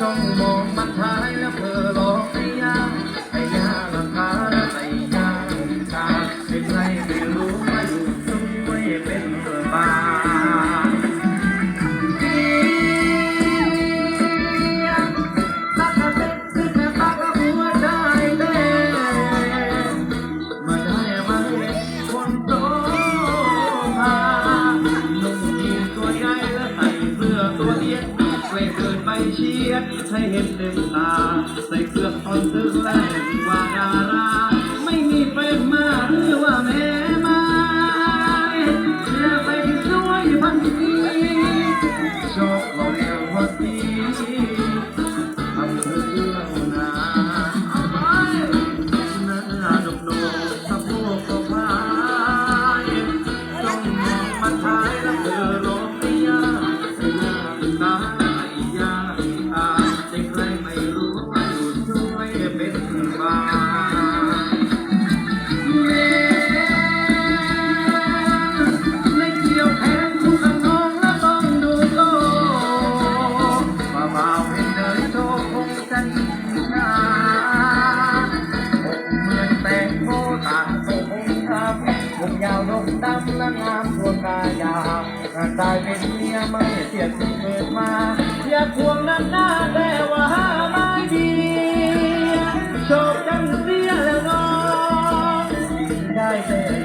จ้องมองมันท้ายแล้วเธอร้อกไม่ยากไม่ยากลำพาไม่ยากตาเป็นไรไม่รู้มาอยู่ด้วยเป็นเธอมา เชียร์ให้เห็นเต็มตา ใส่เครื่องตอนตึกและเห็นว่าดารา ไม่มีเฟนมาหรือว่าแม่ไมาเชียไปสวยพันทีโชค ผมยาวดกดำและงามตัวกายาวถ้าตายเป็นเมียไม่เสียที่เกิดมาอย่าทวงน้ำหน้าแต่ว่าหาไม่ดีจบกันเสียแล้วน้องได้แต่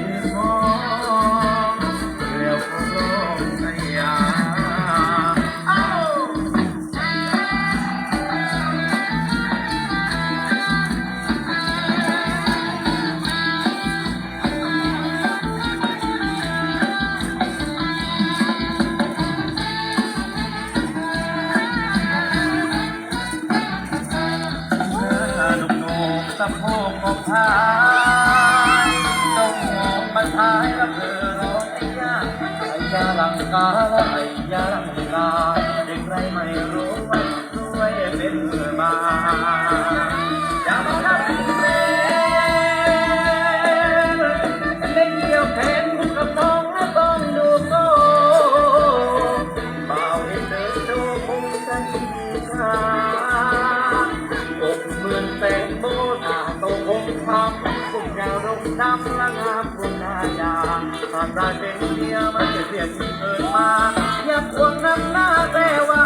สะโพกของพายต้องมองมาท้ายแล้วเธอร้องไอ้ยาไอ้ยาลังกาและไอ้ยาลังกาเด็กไรไม่รู้ว่าด้วยเป็นบาอย่า ก้วดงดำละงามคุณนายาหากได้เป็นเมียมันจะเปลี่ยนเกินมาอย่าพวงน้ำหน้าแต่ว่า